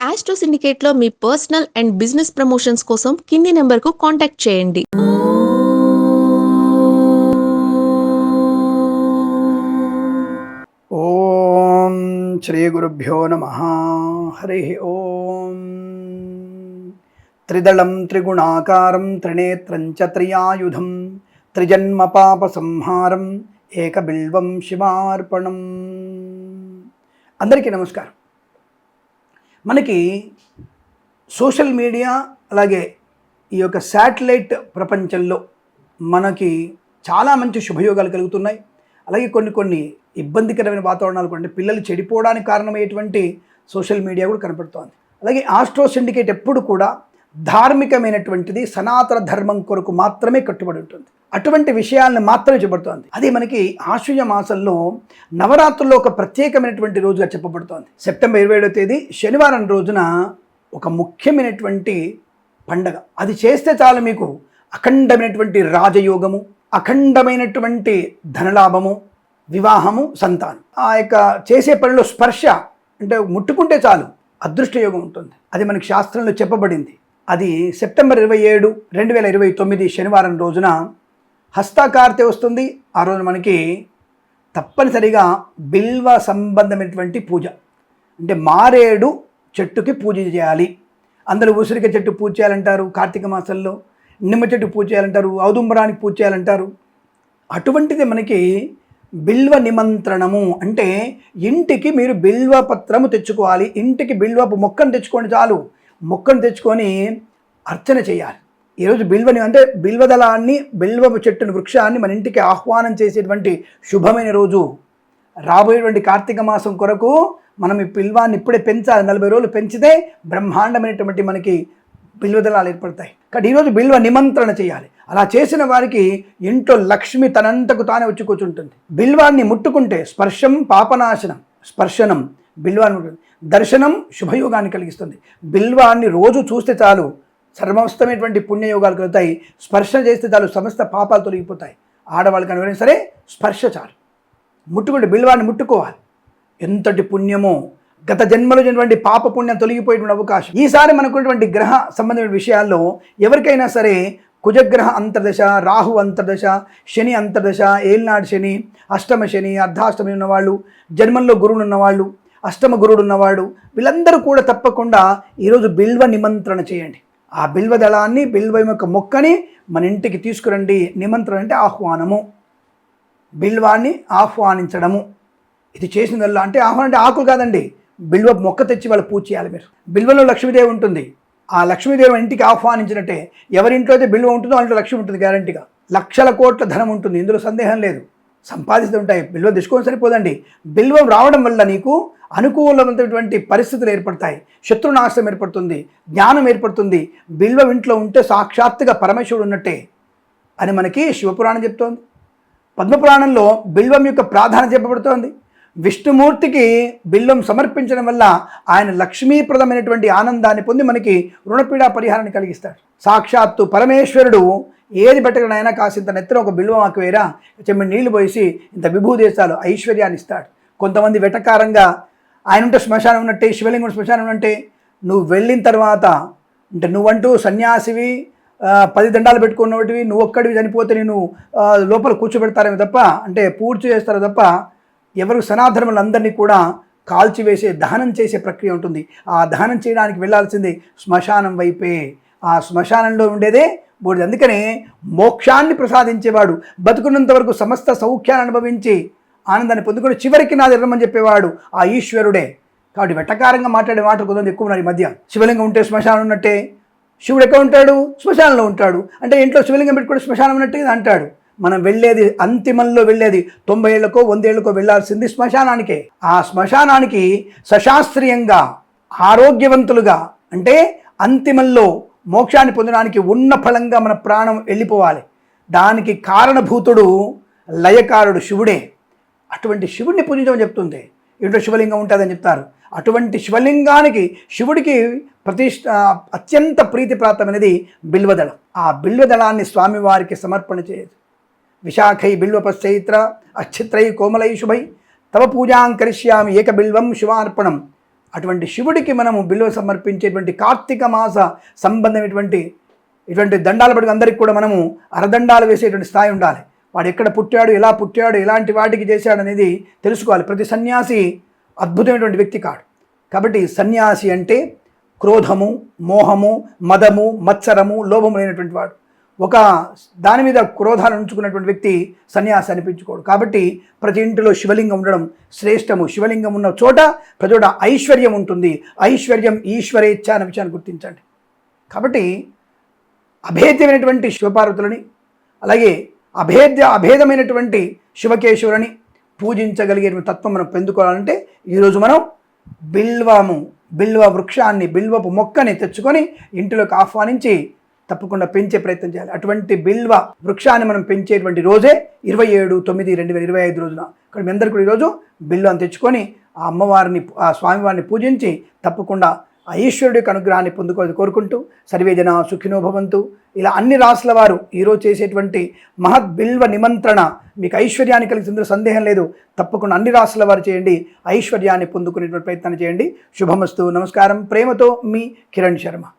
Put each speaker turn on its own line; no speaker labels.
Astro సిండికేట్లో మీ personal and business promotions కోసం కింది నెంబర్కు కాంటాక్ట్ చేయండి.
ఓం శ్రీ గురుభ్యో నమ. హరి ఓం. త్రిదళం త్రిగుణాకారం త్రినేత్రం చ త్రియాయుధం త్రిజన్మ పాప సంహారం ఏకబిల్వం శివార్పణం. అందరికీ నమస్కారం. మనకి సోషల్ మీడియా అలాగే ఈ యొక్క శాటిలైట్ ప్రపంచంలో మనకి చాలా మంచి శుభయోగాలు కలుగుతున్నాయి. అలాగే కొన్ని కొన్ని ఇబ్బందికరమైన వాతావరణాలు కూడా అంటే పిల్లలు చెడిపోవడానికి కారణమయ్యేటువంటి సోషల్ మీడియా కూడా కనపడుతోంది. అలాగే ఆస్ట్రో సిండికేట్ ఎప్పుడు కూడా ధార్మికమైనటువంటిది సనాతన ధర్మం కొరకు మాత్రమే కట్టుబడి ఉంటుంది. అటువంటి విషయాలను మాత్రమే చెప్పబడుతోంది అది మనకి ఆశ్వయ మాసంలో నవరాత్రుల్లో ఒక ప్రత్యేకమైనటువంటి రోజుగా చెప్పబడుతోంది. సెప్టెంబర్ ఇరవై ఏడవ తేదీ శనివారం రోజున ఒక ముఖ్యమైనటువంటి పండగ. అది చేస్తే చాలు మీకు అఖండమైనటువంటి రాజయోగము అఖండమైనటువంటి ధనలాభము వివాహము సంతానం. ఆ యొక్క చేసే పనిలో స్పర్శ అంటే ముట్టుకుంటే చాలు అదృష్టయోగం ఉంటుంది. అది మనకి శాస్త్రంలో చెప్పబడింది. అది సెప్టెంబర్ ఇరవై ఏడు రెండు వేల ఇరవై తొమ్మిది శనివారం రోజున హస్తాకార్తె వస్తుంది. ఆ రోజున మనకి తప్పనిసరిగా బిల్వ సంబంధమైనటువంటి పూజ. అంటే మారేడు చెట్టుకి పూజ చేయాలి. అందరూ ఉసిరిక చెట్టు పూజ చేయాలంటారు కార్తీక మాసంలో. నిమ్మ చెట్టు పూజ చేయాలంటారు ఔదుంబరానికి పూజ చేయాలంటారు. అటువంటిది మనకి బిల్వ నిమంత్రణము అంటే ఇంటికి మీరు బిల్వ పత్రము తెచ్చుకోవాలి. ఇంటికి బిల్వపు మొక్కను తెచ్చుకోండి చాలు. మొక్కను తెచ్చుకొని అర్చన చేయాలి. ఈరోజు బిల్వని అంటే బిల్వదళాన్ని బిల్వ చెట్టును వృక్షాన్ని మన ఇంటికి ఆహ్వానం చేసేటువంటి శుభమైన రోజు. రాబోయేటువంటి కార్తీక మాసం కొరకు మనం ఈ బిల్వాన్ని ఇప్పుడే పెంచాలి. నలభై రోజులు పెంచితే బ్రహ్మాండమైనటువంటి మనకి బిల్వదళాలు ఏర్పడతాయి. కాబట్టి ఈరోజు బిల్వ నిమంత్రణ చేయాలి. అలా చేసిన వారికి ఇంట్లో లక్ష్మి తనంతకు తానే వచ్చి కూర్చుంటుంది. బిల్వాన్ని ముట్టుకుంటే స్పర్శం పాపనాశనం స్పర్శనం. బిల్వాన్ని ఉంటుంది దర్శనం శుభయోగాన్ని కలిగిస్తుంది. బిల్వాన్ని రోజు చూస్తే చాలు సర్వస్తమైనటువంటి పుణ్యయోగాలు కలుగుతాయి. స్పర్శ చేస్తే చాలు సమస్త పాపాలు తొలగిపోతాయి. ఆడవాళ్ళకి ఎవరైనా సరే స్పర్శ చాలు. ముట్టుకుంటే బిల్వాన్ని ముట్టుకోవాలి. ఎంతటి పుణ్యమో. గత జన్మలో ఉన్నటువంటి పాప పుణ్యం తొలగిపోయేటువంటి అవకాశం. ఈసారి మనకున్నటువంటి గ్రహ సంబంధమైన విషయాల్లో ఎవరికైనా సరే కుజగ్రహ అంతర్దశ రాహు అంతర్దశ శని అంతర్దశ ఏల్నాడు శని అష్టమ శని అర్ధాష్టమి ఉన్నవాళ్ళు జన్మంలో గురువులు ఉన్నవాళ్ళు అష్టమ గురుడు ఉన్నవాడు వీళ్ళందరూ కూడా తప్పకుండా ఈరోజు బిల్వ నిమంత్రణ చేయండి. ఆ బిల్వ దళాన్ని బిల్వ యొక్క మొక్కని మన ఇంటికి తీసుకురండి. నిమంత్రణ అంటే ఆహ్వానము. బిల్వాన్ని ఆహ్వానించడము. ఇది చేసినదల్లా అంటే ఆహ్వానం అంటే ఆకులు కాదండి. బిల్వ మొక్క తెచ్చి వాళ్ళు పూజ చేయాలి మీరు. బిల్వలో లక్ష్మీదేవి ఉంటుంది. ఆ లక్ష్మీదేవి ఇంటికి ఆహ్వానించినట్టే ఎవరింట్లో అయితే బిల్వ ఉంటుందో అందులో లక్ష్మి ఉంటుంది గ్యారంటీగా లక్షల కోట్ల ధనం ఉంటుంది. ఇందులో సందేహం లేదు. సంపాదిస్తూ ఉంటాయి బిల్వ తెచ్చుకొని సరిపోదండి. బిల్వం రావడం వల్ల నీకు అనుకూలమైనటువంటి పరిస్థితులు ఏర్పడతాయి. శత్రునాశనం ఏర్పడుతుంది. జ్ఞానం ఏర్పడుతుంది. బిల్వం ఇంట్లో ఉంటే సాక్షాత్తుగా పరమేశ్వరుడు ఉన్నట్టే అని మనకి శివపురాణం చెప్తోంది. పద్మపురాణంలో బిల్వం యొక్క ప్రాధాన్యత చెప్పబడుతోంది. విష్ణుమూర్తికి బిల్వం సమర్పించడం వల్ల ఆయన లక్ష్మీప్రదమైనటువంటి ఆనందాన్ని పొంది మనకి రుణపీడా పరిహారాన్ని కలిగిస్తాడు. సాక్షాత్తు పరమేశ్వరుడు ఏది పెట్టగలనైనా కాసింత నెత్తిన ఒక బిల్వం ఆకువేరా చెమ్మిడి నీళ్ళు పోసి ఇంత విభూదేశాలు ఐశ్వర్యాన్ని ఇస్తాడు. కొంతమంది వెటకారంగా ఆయన ఉంటే శ్మశానం ఉన్నట్టే శివలింగం శ్మశానం ఉన్నట్టే నువ్వు వెళ్ళిన తర్వాత అంటే నువ్వంటూ సన్యాసివి పది దండాలు పెట్టుకున్నవి నువ్వు ఒక్కడివి చనిపోతే నేను లోపల కూర్చోబెడతారేమో తప్ప అంటే పూర్తి చేస్తారో తప్ప ఎవరు సనాధర్మలందరినీ కూడా కాల్చివేసే దహనం చేసే ప్రక్రియ ఉంటుంది. ఆ దహనం చేయడానికి వెళ్ళాల్సింది శ్మశానం వైపే. ఆ శ్మశానంలో ఉండేదే బూడిద. అందుకనే మోక్షాన్ని ప్రసాదించేవాడు బతుకున్నంత వరకు సమస్త సౌఖ్యాన్ని అనుభవించి ఆనందాన్ని పొందుకుని చివరికి నాది ఎర్రమని చెప్పేవాడు ఆ ఈశ్వరుడే. కాబట్టి వెటకారంగా మాట్లాడే మాటలు కొంతమంది ఎక్కువ ఉన్నారు ఈ మధ్య. శివలింగం ఉంటే శ్మశానం ఉన్నట్టే. శివుడు ఎక్కడ ఉంటాడు? శ్మశానంలో ఉంటాడు. అంటే ఇంట్లో శివలింగం పెట్టుకుని శ్మశానం ఉన్నట్టే అంటాడు. మనం వెళ్ళేది అంతిమంలో వెళ్ళేది తొంభై ఏళ్ళకో వందేళ్ళకో వెళ్ళాల్సింది శ్మశానానికే. ఆ శ్మశానానికి సశాస్త్రీయంగా ఆరోగ్యవంతులుగా అంటే అంతిమంలో మోక్షాన్ని పొందడానికి ఉన్న ఫలంగా మన ప్రాణం వెళ్ళిపోవాలి. దానికి కారణభూతుడు లయకారుడు శివుడే. అటువంటి శివుడిని పూజించమని చెప్తుంది. ఇంట్లో శివలింగం ఉంటుందని చెప్తారు. అటువంటి శివలింగానికి శివుడికి ప్రతిష్ట అత్యంత ప్రీతిప్రాప్తమైనది బిల్వదళం. ఆ బిల్వదళాన్ని స్వామివారికి సమర్పణ చేయదు విశాఖై బిల్వపశ్చైత్ర అచ్చిత్రై కోమలై శుభై. తవ పూజాం కరిష్యామి ఏక బిల్వం శివార్పణం. అటువంటి శివుడికి మనము బిల్వ సమర్పించేటువంటి కార్తీక మాస సంబంధమైనటువంటి ఇటువంటి దండాలు పడిన అందరికీ కూడా మనము అరదండాలు వేసేటువంటి స్థాయి ఉండాలి. వాడు ఎక్కడ పుట్టాడు ఎలా పుట్టాడు ఎలాంటి వాటికి చేశాడు అనేది తెలుసుకోవాలి. ప్రతి సన్యాసి అద్భుతమైనటువంటి వ్యక్తి కాడు. కాబట్టి సన్యాసి అంటే క్రోధము మోహము మదము మత్సరము లోభము లేనటువంటి వాడు. ఒక దాని మీద క్రోధాలు ఉంచుకున్నటువంటి వ్యక్తి సన్యాసి అనిపించుకోడు. కాబట్టి ప్రతి ఇంటిలో శివలింగం ఉండడం శ్రేష్టము. శివలింగం ఉన్న చోట ప్రజోడ ఐశ్వర్యం ఉంటుంది. ఐశ్వర్యం ఈశ్వరేచ్ఛ అనే విషయాన్ని గుర్తించండి. కాబట్టి అభేద్యమైనటువంటి శివపార్వతులని అలాగే అభేద్య అభేదమైనటువంటి శివకేశవులని పూజించగలిగే తత్వం మనం పొందుకోవాలంటే ఈరోజు మనం బిల్వము బిల్వ వృక్షాన్ని బిల్వపు మొక్కని తెచ్చుకొని ఇంటిలోకి ఆహ్వానించి తప్పకుండా పెంచే ప్రయత్నం చేయాలి. అటువంటి బిల్వ వృక్షాన్ని మనం పెంచేటువంటి రోజే ఇరవై ఏడు తొమ్మిది రెండు వేల ఇరవై ఐదు రోజున. ఇక్కడ మీ అందరికీ ఈరోజు బిల్వను తెచ్చుకొని ఆ అమ్మవారిని ఆ స్వామివారిని పూజించి తప్పకుండా ఆ ఈశ్వరుడి యొక్క అనుగ్రహాన్ని పొందుకోవాలి కోరుకుంటూ సర్వేజన సుఖినో భవంతు. ఇలా అన్ని రాసుల వారు ఈరోజు చేసేటువంటి మహద్ బిల్వ నిమంత్రణ మీకు ఐశ్వర్యాన్ని కలిగిందో సందేహం లేదు. తప్పకుండా అన్ని రాసుల వారు చేయండి. ఐశ్వర్యాన్ని పొందుకునేటువంటి ప్రయత్నం చేయండి. శుభమస్తు. నమస్కారం. ప్రేమతో మీ కిరణ్ శర్మ.